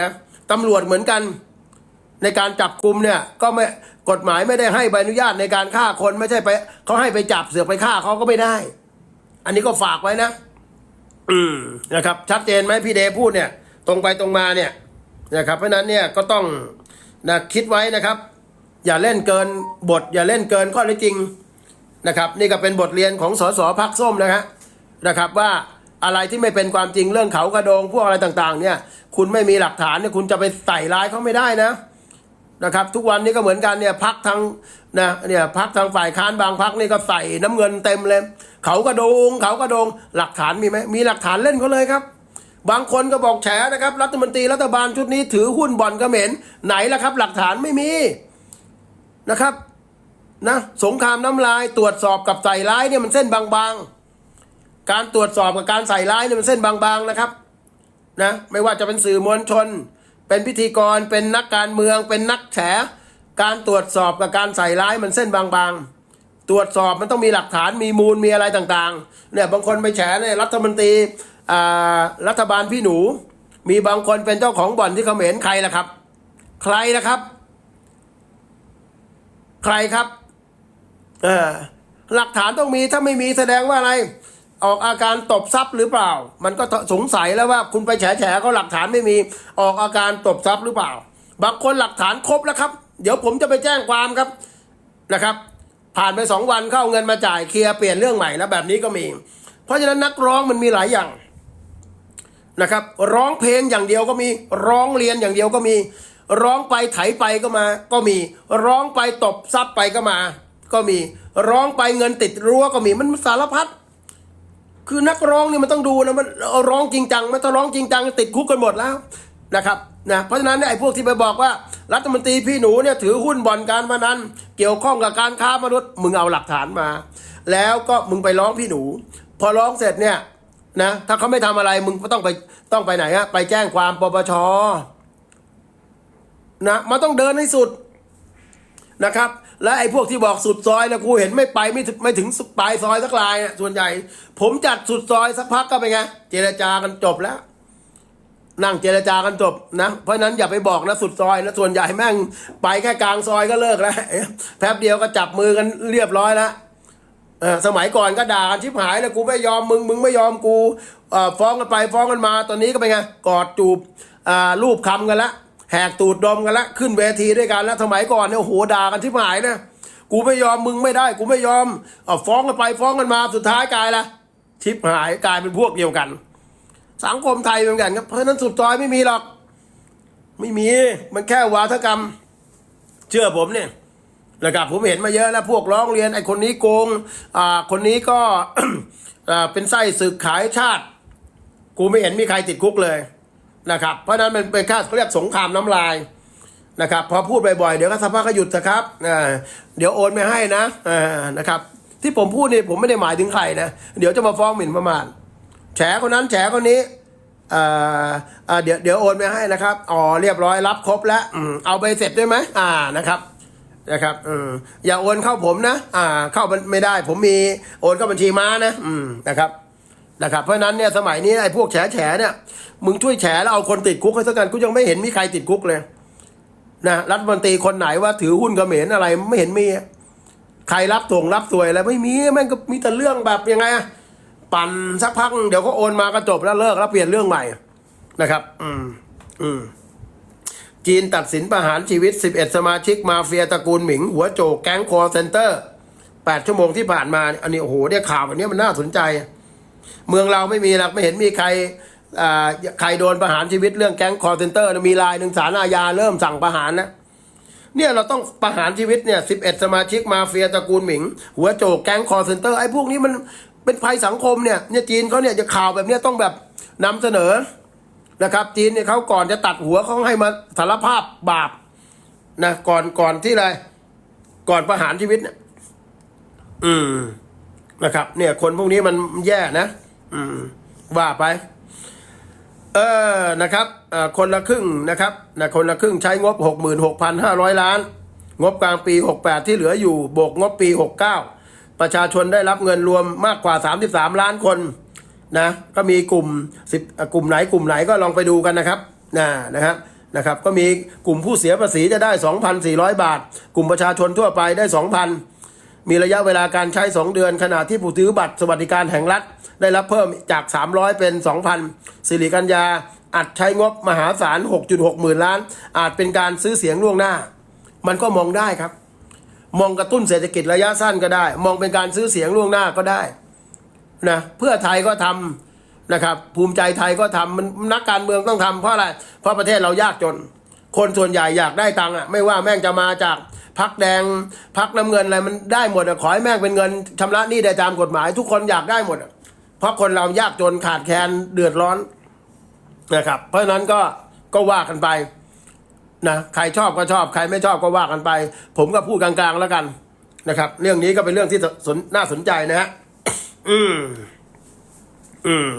นะตำรวจเหมือนกันในการจับกลุ่มเนี่ยก็ไม่กฎหมายไม่ได้ให้ใบอนุญาตในการฆ่าคนไม่ใช่ไปเขาให้ไปจับเสือกไปฆ่าเขาก็ไม่ได้ อันนี้ก็ฝากไว้นะ อืมนะครับ ชัดเจนไหมพี่เดพูดเนี่ย ตรงไปตรงมาเนี่ยนะครับ เพราะฉะนั้นเนี่ยก็ต้องนะคิดไว้นะครับ อย่าเล่นเกินบท อย่าเล่นเกินข้อเท็จจริงนะครับ นี่ก็เป็นบทเรียนของสสพักส้มนะฮะนะครับว่า อะไรที่ไม่เป็นความจริงเรื่องเขากระโดงพวกอะไรต่างๆ เนี่ย คุณไม่มีหลักฐานเนี่ยคุณจะไปใส่ร้ายเขาไม่ได้นะนะครับ ทุกวันนี้ก็เหมือนกันเนี่ยพักทางนะเนี่ยพักทางฝ่ายค้านบางพักนี่ก็ใส่น้ำเงินเต็มเลย เขากระโดง เขากระโดง หลักฐานมีไหมมีหลักฐานเล่นเขาเลยครับบางคนก็บอกแฉนะครับ รัฐมนตรีรัฐบาลชุดนี้ถือหุ้นบ่อนเขมรไหนล่ะครับ หลักฐานไม่มีนะครับนะสงครามน้ำลายตรวจสอบกับใส่ร้ายเนี่ยมันเส้นบางๆ การตรวจสอบกับการใส่ร้ายเนี่ยมันเส้นบางๆนะครับนะไม่ว่าจะเป็นสื่อมวลชน เป็นพิธีกรเป็นนักการเมือง เป็นนักแฉการตรวจสอบกับการใส่ร้ายมันเส้นบางๆ ตรวจสอบมันต้องมีหลักฐานมีมูลมีอะไรต่างๆเนี่ยบางคนไปแฉเนี่ยรัฐมนตรีอ่ารัฐบาลพี่หนู มีบางคนเป็นเจ้าของบ่อนที่เขมรใครล่ะครับ ใครละครับ ใครครับเออหลักฐานต้องมีถ้าไม่มีแสดงว่าอะไร ออกอาการตบทรัพย์หรือเปล่า มันก็สงสัยแล้วว่าคุณไปแฉแฉเขาหลักฐานไม่มีออกอาการตบทรัพย์หรือเปล่า บางคนหลักฐานครบแล้วครับ เดี๋ยวผมจะไปแจ้งความครับนะครับ ผ่านไปสองวันเข้าเอาเงินมาจ่ายเคลียร์เปลี่ยนเรื่องใหม่แล้วแบบนี้ก็มี เพราะฉะนั้นนักร้องมันมีหลายอย่างนะครับ ร้องเพลงอย่างเดียวก็มีร้องเรียนอย่างเดียวก็มี ร้องไปไถไปก็มา ก็มีร้องไปตบทรัพย์ไปก็มา ก็มีร้องไปเงินติดรั้วก็มีมันสารพัด คือนักร้องเนี่ยมันต้องดูนะมันร้องจริงจังมันถ้าร้องจริงจังติดคุกกันหมดแล้วนะครับนะเพราะฉะนั้นเนี่ยไอ้พวกที่ไปบอกว่า รัฐมนตรีพี่หนูเนี่ยถือหุ้นบ่อนการพนันเกี่ยวข้องกับการค้ามนุษย์มึงเอาหลักฐานมา แล้วก็มึงไปร้องพี่หนู พอร้องเสร็จเนี่ยนะถ้าเขาไม่ทำอะไรมึงก็ต้องไปต้องไปไหนอะไปแจ้งความปปชนะมันต้องเดินให้สุดนะครับ และไอ้พวกที่บอกสุดซอยนะกูเห็นไม่ไปไม่ถึงไม่ถึงปลายซอยสักลายอะส่วนใหญ่ ผมจัดสุดซอยสักพักก็ไปไงเจรจากันจบแล้ว นั่งเจรจากันจบนะ เพราะนั้นอย่าไปบอกนะสุดซอยนะส่วนใหญ่แม่งไปแค่กลางซอยก็เลิกแล้วแป๊บเดียวก็จับมือกันเรียบร้อยแล้วสมัยก่อนก็ด่ากันชิบหายเลยกูไม่ยอมมึงมึงไม่ยอมกูฟ้องกันไปฟ้องกันมา ตอนนี้ก็เป็นไงกอดจูบรูปคำกันละ แหกตูดดมกันละขึ้นเวทีด้วยกันแล้วสมัยก่อนเนี่ยโหด่ากันชิบหายนะกูไม่ยอมมึงไม่ได้ กูไม่ยอมเอาฟ้องกันไปฟ้องกันมาสุดท้ายกลายละชิบหายกลายเป็นพวกเดียวกัน สังคมไทยเหมือนกันครับเพราะฉะนั้นสุดซอยไม่มีหรอก ไม่มีมันแค่วาทกรรม เชื่อผมเนี่ยนะครับผมเห็นมาเยอะแล้วพวกร้องเรียนไอ้คนนี้โกงอ่าคนนี้ก็อ่าเป็นไส้ศึกขายชาติ กูไม่เห็นมีใครติดคุกเลย นะครับ เพราะนั้นมันเป็นค่าเขาเรียกสงครามน้ำลายนะครับพอพูดบ่อยๆเดี๋ยวก็สภาก็หยุดนะครับอ่าเดี๋ยวโอนไม่ให้นะอ่านะครับ ที่ผมพูดนี่ผมไม่ได้หมายถึงใครนะเดี๋ยวจะมาฟ้องหมิ่นประมาทแฉคนนั้นแฉคนนี้เอ่อเอ่อเดี๋ยวเดี๋ยวโอนไปให้นะครับ อ๋อเรียบร้อยรับครบแล้วเอาไปเสร็จได้ไหมอ่านะครับนะครับอืมอย่าโอนเข้าผมนะ อ่า เข้ามันไม่ได้ ผมมีโอนเข้าบัญชีม้านะ อืมนะครับ นะครับเพราะนั้นเนี่ยสมัยนี้ไอ้พวกแฉแฉเนี่ยมึงช่วยแฉแล้วเอาคนติดคุกให้สักกันกูยังไม่เห็นมีใครติดคุกเลยนะรัฐมนตรีคนไหนว่าถือหุ้นกระเขมรอะไรไม่เห็นมีใครรับส่งรับสวยอะไรไม่มีแม่งก็มีแต่เรื่องแบบยังไงอะปั่นสักพักเดี๋ยวก็โอนมาก็จบแล้วเลิกแล้วเปลี่ยนเรื่องใหม่นะครับ อืม อืม จีนตัดสินประหารชีวิต 11 สมาชิกมาเฟียตระกูลหมิง หัวโจกแก๊งคอร์เซนเตอร์ 8 ชั่วโมงที่ผ่านมา อันนี้โอ้โหเนี่ยข่าวแบบนี้มันน่าสนใจ เมืองเราไม่มีหรอกไม่เห็นมีใครใครโดนประหารชีวิตเรื่องแก๊งคอร์เซนเตอร์มีรายหนึ่งสารอาญาเริ่มสั่งประหารนะเนี่ยเราต้องประหารชีวิตเนี่ยสิบเอ็ดสมาชิกมาเฟียตระกูลหมิง หัวโจกแก๊งคอร์เซนเตอร์ไอ้พวกนี้มันเป็นภัยสังคมเนี่ยเนี่ยจีนเขาเนี่ยจะข่าวแบบเนี้ยต้องแบบนำเสนอนะครับ จีนเนี่ยเขาก่อนจะตัดหัวเขาให้มาสารภาพบาปนะก่อนก่อนที่อะไรก่อนประหารชีวิตเนี่ยอืม นะครับ เนี่ยคนพวกนี้มันแย่นะ อืม ว่าไป เออนะครับคนละครึ่งนะครับนะคนละครึ่งใช้งบ 66,500 ล้าน งบกลางปี 68 ที่เหลืออยู่ บวกงบปี 69 ประชาชนได้รับเงินรวมมากกว่า 33 ล้านคนนะก็มีกลุ่ม10อะกลุ่มไหนกลุ่มไหนก็ลองไปดูกันนะครับนะนะครับนะครับ ก็มีกลุ่มผู้เสียภาษีจะได้ 2,400 บาท กลุ่มประชาชนทั่วไปได้ 2,000 มีระยะเวลาการใช้ 2 เดือน ขณะที่ผู้ถือบัตรสวัสดิการแห่งรัฐ ได้รับเพิ่มจาก 300 เป็น 2,000 สิริกัญญาอัดใช้งบมหาศาล 6.6 หมื่นล้าน อาจเป็นการซื้อเสียงล่วงหน้า มันก็มองได้ครับ มองกระตุ้นเศรษฐกิจระยะสั้นก็ได้ มองเป็นการซื้อเสียงล่วงหน้าก็ได้นะเพื่อไทยก็ทำนะครับ ภูมิใจไทยก็ทำมันนักการเมืองต้องทำเพราะอะไรเพราะประเทศเรายากจน คนส่วนใหญ่อยากได้ตังค์อะไม่ว่าแม่งจะมาจาก พักแดงพักน้ำเงินอะไรมันได้หมดอะขอให้แม่งเป็นเงินชำระหนี้ได้ตามกฎหมาย ทุกคนอยากได้หมดอะเพราะคนเรายากจนขาดแคลนเดือดร้อนนะครับ เพราะฉะนั้นก็ก็ว่ากันไปนะใครชอบก็ชอบใครไม่ชอบก็ว่ากันไป ผมก็พูดกลางๆแล้วกันนะครับ เรื่องนี้ก็เป็นเรื่องที่สนน่าสนใจนะฮะอืมอืม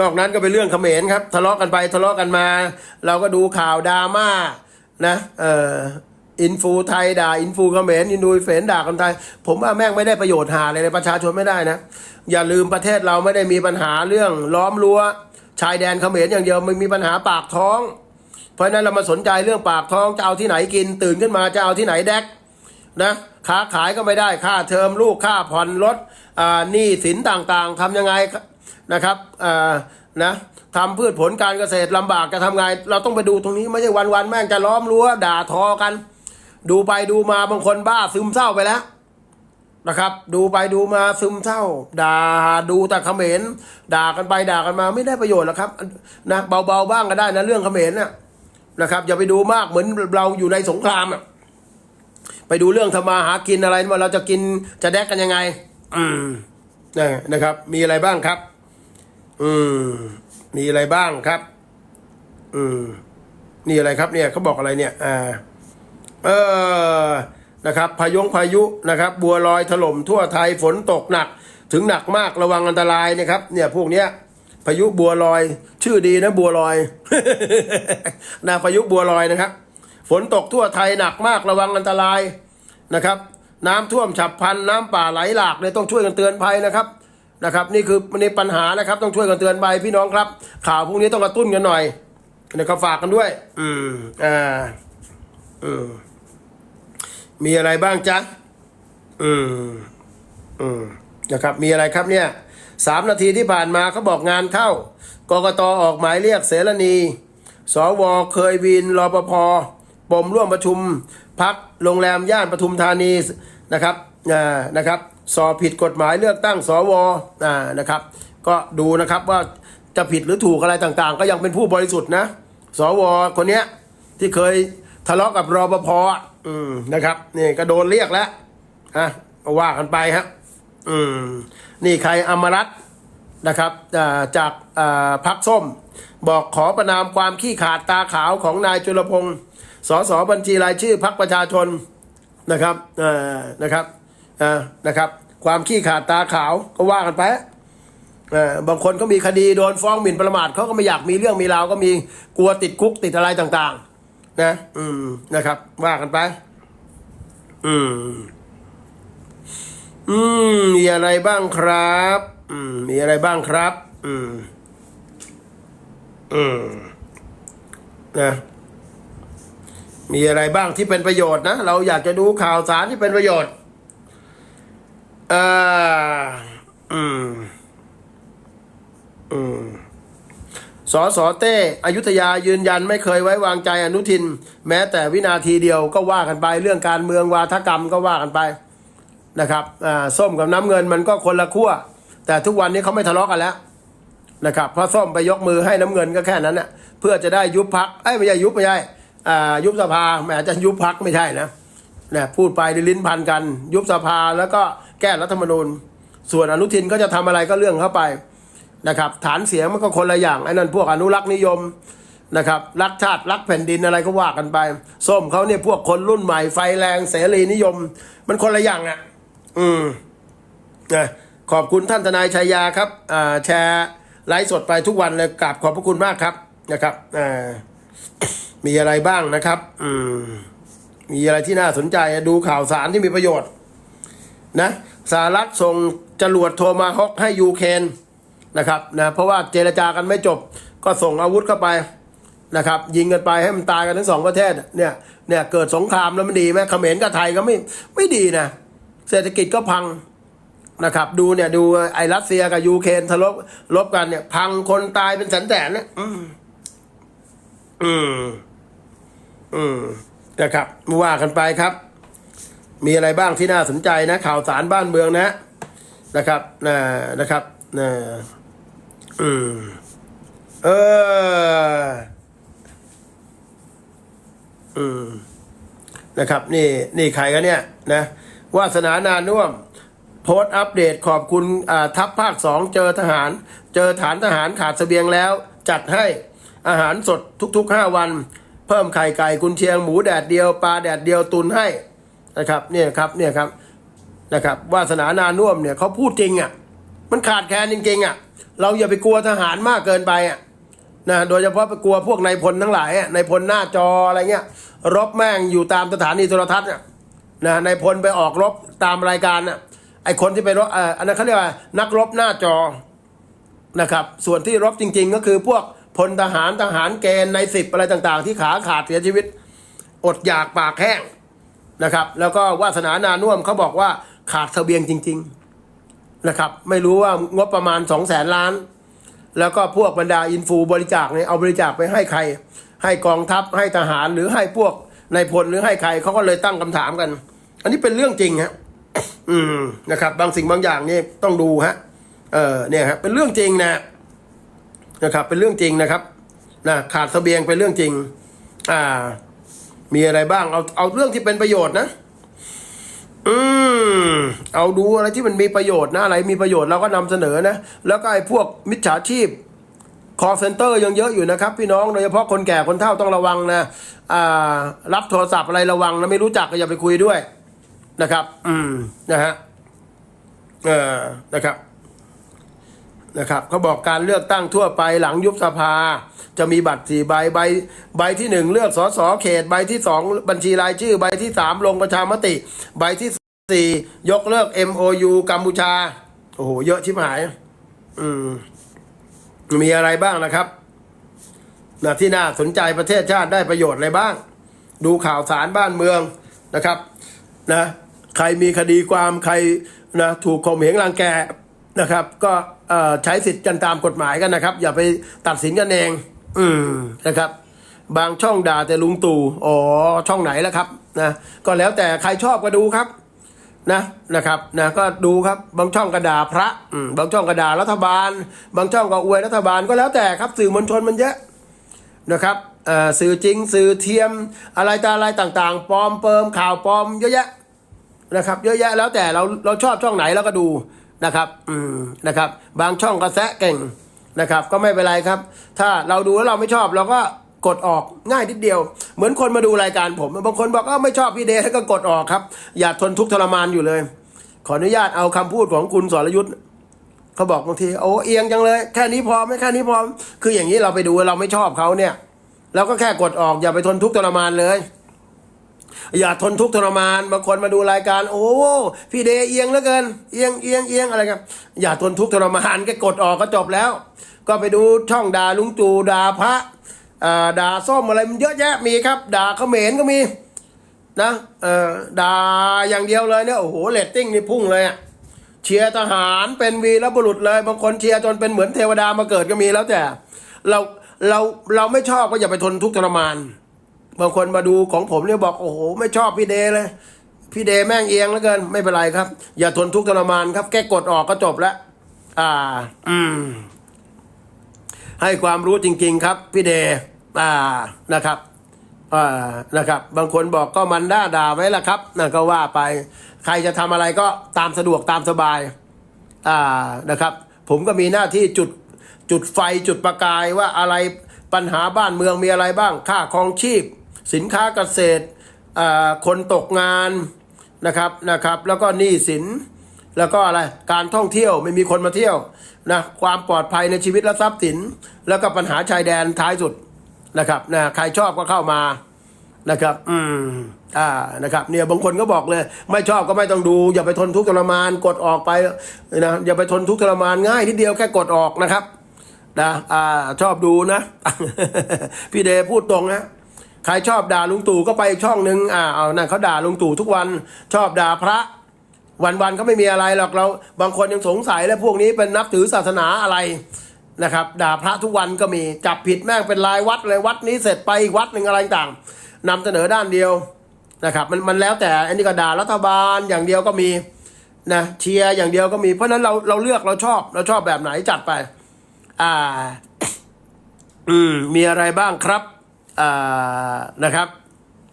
นอกนั้นก็เป็นเรื่องเขมรครับ ทะเลาะกันไปทะเลาะกันมา เราก็ดูข่าวดราม่านะ เอ่อ อินฟูไทยด่าอินฟูเขมรอินดูเฟนด่าคนไทย ผมว่าแม่งไม่ได้ประโยชน์หาเลยประชาชนไม่ได้นะ อย่าลืมประเทศเราไม่ได้มีปัญหาเรื่องล้อมรั้วชายแดนเขมรอย่างเดียวมันมีปัญหาปากท้อง เพราะฉะนั้นเรามาสนใจเรื่องปากท้องจะเอาที่ไหนกิน ตื่นขึ้นมาจะเอาที่ไหนแดกนะค้าขายก็ไม่ได้ค่าเทอมลูกค่าผ่อนรถหนี้สินต่างๆทำยังไงนะครับนะทำพืชผลการเกษตรลำบากจะทำไง เราต้องไปดูตรงนี้ไม่ใช่วันๆแม่งจะล้อมรั้วด่าทอกัน ดูไปดูมาบางคนบ้าซึมเศร้าไปแล้วนะครับ ดูไปดูมาซึมเศร้า ด่าดูแต่เขมรด่ากันไปด่ากันมาไม่ได้ประโยชน์หรอกครับนะเบาๆบ้างก็ได้นะเรื่องเขมรน่ะนะครับ อย่าไปดูมากเหมือนเราอยู่ในสงครามอะไปดูเรื่องทำมาหากินอะไรว่าเราจะกินจะแดกกันยังไง อืมนะนะครับ มีอะไรบ้างครับ อืม มีอะไรบ้างครับ อืมนี่อะไรครับเนี่ยเขาบอกอะไรเนี่ย อ่า เออนะครับพายงพายุนะครับบัวลอยถล่มทั่วไทยฝนตกหนัก ถึงหนักมากระวังอันตรายนะครับเนี่ยพวกเนี้ยพายุบัวลอย ชื่อดีนะบัวลอยนะพายุบัวลอยนะครับ ฝนตกทั่วไทยหนักมากระวังอันตรายนะครับ น้ำท่วมฉับพลันน้ำป่าไหลหลากเลยต้องช่วยกันเตือนภัยนะครับนะครับ นี่คือมันปัญหานะครับ ต้องช่วยกันเตือนภัยพี่น้องครับ ข่าวพวกนี้ต้องกระตุ้นกันหน่อยนะครับฝากกันด้วย อืมอ่าอืม มีอะไรบ้างจ๊ะ อืม อืม นะครับ มีอะไรครับเนี่ย สามนาทีที่ผ่านมาเขาบอกงานเข้ากกตออกหมายเรียกเสรณี สวเคยวินรปภปมร่วมประชุมพักโรงแรมย่านปทุมธานีนะครับอ่านะครับ สอบผิดกฎหมายเลือกตั้งสวอ่านะครับ ก็ดูนะครับว่าจะผิดหรือถูกอะไรต่างๆ ก็ยังเป็นผู้บริสุทธิ์นะ สวคนเนี้ยที่เคยทะเลาะกับรปภ อืมนะครับนี่ก็โดนเรียกแล้วอะว่ากันไปฮะอืมนี่ใครอมรัตน์นะครับจากพักส้ม บอกขอประนามความขี้ขาดตาขาวของนายจุลพงศ์สสบัญชีรายชื่อพักประชาชนนะครับอ่านะครับอ่านะครับ ความขี้ขาดตาขาวก็ว่ากันไปบางคนก็มีคดีโดนฟ้องหมิ่นประมาทเขาก็ไม่อยากมีเรื่องมีราวก็มีกลัวติดคุกติดอะไรต่างๆ นะ อืม นะครับ ว่ากันไป อืม อืม มีอะไรบ้างครับ อืม มีอะไรบ้างครับ อืม อืม นะ มีอะไรบ้างที่เป็นประโยชน์นะ เราอยากจะดูข่าวสารที่เป็นประโยชน์อ่าอืม อืม สสเต้อยุธยายืนยันไม่เคยไว้วางใจอนุทิน แม้แต่วินาทีเดียวก็ว่ากันไปเรื่องการเมืองวาทกรรมก็ว่ากันไปนะครับอ่าส้มกับน้ำเงินมันก็คนละขั้วแต่ทุกวันนี้เขาไม่ทะเลาะกันแล้วนะครับเพราะส้มไปยกมือให้น้ำเงินก็แค่นั้นนะเพื่อจะได้ยุบพักไอ้ไม่ใช่ยุบไม่ใช่อ่ายุบสภาแหมจะยุบพักไม่ใช่นะนะพูดไปลิ้นพันกัน ยุบสภาแล้วก็แก้รัฐธรรมนูญ ส่วนอนุทินก็จะทำอะไรก็เรื่องเข้าไป นะครับ ฐานเสียงมันก็คนละอย่างไอ้นั่นพวกอนุรักษ์นิยมนะครับรักชาติรักแผ่นดินอะไรก็ว่ากันไป ส้มเขาเนี่ยพวกคนรุ่นใหม่ไฟแรงเสรีนิยม มันคนละอย่างอะ อืมนะขอบคุณท่านทนายชัยยาครับอ่าแชร์ไลฟ์สดไปทุกวันเลยกราบขอบพระคุณมากครับนะครับอ่ามีอะไรบ้างนะครับ อืมมีอะไรที่น่าสนใจดูข่าวสารที่มีประโยชน์ นะสหรัฐส่งจรวดโทมาฮอกให้ยูเครน นะครับนะเพราะว่าเจรจากันไม่จบก็ส่งอาวุธเข้าไปนะครับยิงกันไปให้มันตายกันทั้งสองประเทศเนี่ยเนี่ยเกิดสงครามแล้วมันดีไหมเขมรกับไทยก็ไม่ไม่ดีนะเศรษฐกิจก็พังนะครับดูเนี่ยดูไอ้รัสเซียกับยูเครนทะเลาะลบกันเนี่ยพังคนตายเป็นแสนแสนๆเนี่ยอืมอืมอืมนะครับว่ากันไปครับ มีอะไรบ้างที่น่าสนใจนะ ข่าวสารบ้านเมืองนะนะครับนะนะครับนะ อืมเอออืมนะครับ นี่ นี่ใครกันเนี่ย นะวาสนานานุ่มโพสต์อัปเดตขอบคุณทัพภาคสองเจอทหาร เจอฐานทหารขาดเสบียงแล้ว จัดให้อาหารสดทุกๆห้าวัน เพิ่มไข่ไก่กุนเชียงหมูแดดเดียวปลาแดดเดียวตุนให้นะครับ เนี่ยครับเนี่ยครับนะครับ วาสนานานุ่มเนี่ยเขาพูดจริงอะ มันขาดแคลนจริงๆอะ เราอย่าไปกลัวทหารมากเกินไปอะนะโดยเฉพาะไปกลัวพวกนายพลทั้งหลายนายพลหน้าจออะไรเงี้ยรบแม่งอยู่ตามสถานีโทรทัศน์อะนะนายพลไปออกรบตามรายการอะไอคนที่ไปรบเอ่ออันนั้นเขาเรียกว่านักรบหน้าจอนะครับ ส่วนที่รบจริง ๆ ก็คือพวกพลทหารทหารเกณฑ์ในสิบอะไรต่างๆ ที่ขาขาดเสียชีวิต อดอยากปากแห้งนะครับ แล้วก็วาสนานานุ่มเขาบอกว่าขาดเสบียงจริง ๆ นะครับ ไม่รู้ว่างบประมาณสองแสนล้าน แล้วก็พวกบรรดาอินฟูบริจาคเนี่ยเอาบริจาคไปให้ใคร ให้กองทัพให้ทหารหรือให้พวกนายพลหรือให้ใครเขาก็เลยตั้งคำถามกัน อันนี้เป็นเรื่องจริงฮะอืมนะครับ บางสิ่งบางอย่างนี่ต้องดูฮะเออเนี่ยครับเป็นเรื่องจริงนะนะครับ เป็นเรื่องจริงนะครับนะขาดเสบียงเป็นเรื่องจริง อ่า มีอะไรบ้างเอาเอาเรื่องที่เป็นประโยชน์นะ อืมเอาดูอะไรที่มันมีประโยชน์นะอะไรมีประโยชน์เราก็นำเสนอนะ แล้วก็ไอ้พวกมิจฉาชีพคอเซ็นเตอร์ยังเยอะอยู่นะครับพี่น้องโดยเฉพาะคนแก่คนเฒ่าต้องระวังนะอ่ารับโทรศัพท์อะไรระวังนะไม่รู้จักก็อย่าไปคุยด้วยนะครับ อืมนะฮะเออนะครับ นะครับเขาบอกการเลือกตั้งทั่วไปหลังยุบสภา จะมีบัตรสี่ใบใบใบที่หนึ่งเลือกสสเขตใบที่สองบัญชีรายชื่อใบที่สามลงประชามติ ใบที่สี่ยกเลิก MOU กัมพูชาโอ้โหเยอะชิบหาย อืมมีอะไรบ้างนะครับนะที่น่าสนใจประเทศชาติได้ประโยชน์อะไรบ้าง ดูข่าวสารบ้านเมืองนะครับนะใครมีคดีความใครนะถูกข่มเหงรังแก นะครับ ก็เอ่อใช้สิทธิ์กันตามกฎหมายกันนะครับ อย่าไปตัดสินกันเอง อืมนะครับ บางช่องด่าแต่ลุงตู่อ๋อช่องไหนแล้วครับนะก็แล้วแต่ใครชอบก็ดูครับนะนะครับนะก็ดูครับบางช่องกระดาพระอืมบางช่องกระดารัฐบาล บางช่องก็อวยรัฐบาลก็แล้วแต่ครับ สื่อมวลชนมันเยอะนะครับเอ่อสื่อจริงสื่อเทียมอะไรต่ออะไรต่างๆปลอมเปิมข่าวปลอมเยอะแยะนะครับ เยอะแยะแล้วแต่เราเราชอบช่องไหนเราก็ดู นะครับอืมนะครับ บางช่องกระแสเก่งนะครับ ก็ไม่เป็นไรครับ ถ้าเราดูแล้วเราไม่ชอบเราก็กดออกง่ายนิดเดียว เหมือนคนมาดูรายการผม บางคนบอกเออไม่ชอบพี่เดชก็กดออกครับ อย่าทนทุกข์ทรมานอยู่เลย ขออนุญาตเอาคำพูดของคุณสรยุทธ์เขาบอกบางทีโอ้เอียงจังเลย แค่นี้พอไหมแค่นี้พอคืออย่างนี้เราไปดูเราไม่ชอบเขาเนี่ยเราก็แค่กดออกอย่าไปทนทุกข์ทรมานเลย อย่าทนทุกข์ทรมานบางคนมาดูรายการ โอ้พี่เดเอียงเหลือเกิน เอียงเอียงเอียงอะไรครับอย่าทนทุกข์ทรมานแค่กดออกก็จบแล้ว ก็ไปดูช่องด่าลุงตู่ด่าพระด่าส้มอะไรมันเยอะแยะมีครับ ด่าเขมรก็มีนะด่าอย่างเดียวเลยเนี่ยโอ้โหเรตติ้งนี่พุ่งเลยอะเชียร์ทหารเป็นวีรบุรุษเลยบางคนเชียร์จนเป็นเหมือนเทวดามาเกิดก็มีแล้วแต่เราเราเราไม่ชอบก็อย่าไปทนทุกข์ทรมาน บางคนมาดูของผมเนี่ยบอกโอ้โหไม่ชอบพี่เดเลย พี่เดแม่งเอียงแล้วเกิน ไม่เป็นไรครับ อย่าทนทุกข์ทรมานครับแก้กดออกก็จบแล้วอ่า อืม ให้ความรู้จริง ๆ ครับ พี่เดอ่านะครับอ่านะครับ บางคนบอกก็มันด่าด่าไว้ละครับนั่นก็ว่าไป ใครจะทำอะไรก็ตามสะดวกตามสบาย อ่านะครับ ผมก็มีหน้าที่จุดจุดไฟจุดประกายว่าอะไรปัญหาบ้านเมืองมีอะไรบ้าง ค่าครองชีพ สินค้าเกษตรอ่าคนตกงานนะครับนะครับ แล้วก็หนี้สินแล้วก็อะไรการท่องเที่ยวไม่มีคนมาเที่ยวนะความปลอดภัยในชีวิตและทรัพย์สิน แล้วก็ปัญหาชายแดนท้ายสุดนะครับนะใครชอบก็เข้ามานะครับ อืมอ่านะครับ เนี่ยบางคนก็บอกเลย ไม่ชอบก็ไม่ต้องดู อย่าไปทนทุกข์ทรมานกดออกไปนะอย่าไปทนทุกข์ทรมานง่ายทีเดียวแค่กดออกนะครับนะอ่าชอบดูนะ พี่เดพูดตรงนะ ใครชอบด่าลุงตู่ก็ไปอีกช่องหนึ่งอ่าเอานั่นเขาด่าลุงตู่ทุกวันชอบด่าพระ วันๆก็ไม่มีอะไรหรอกเรา บางคนยังสงสัยแล้วพวกนี้เป็นนับถือศาสนาอะไรนะครับ ด่าพระทุกวันก็มีจับผิดแม่งเป็นรายวัดเลยวัดนี้เสร็จไปอีกวัดหนึ่งอะไรต่างนำเสนอด้านเดียวนะครับ มันมันแล้วแต่อันนี้ก็ด่ารัฐบาลอย่างเดียวก็มีนะเชียร์อย่างเดียวก็มีเพราะนั้นเราเราเลือกเราชอบเราชอบแบบไหนจัดไป อ่า อืมมีอะไรบ้างครับ นะครับ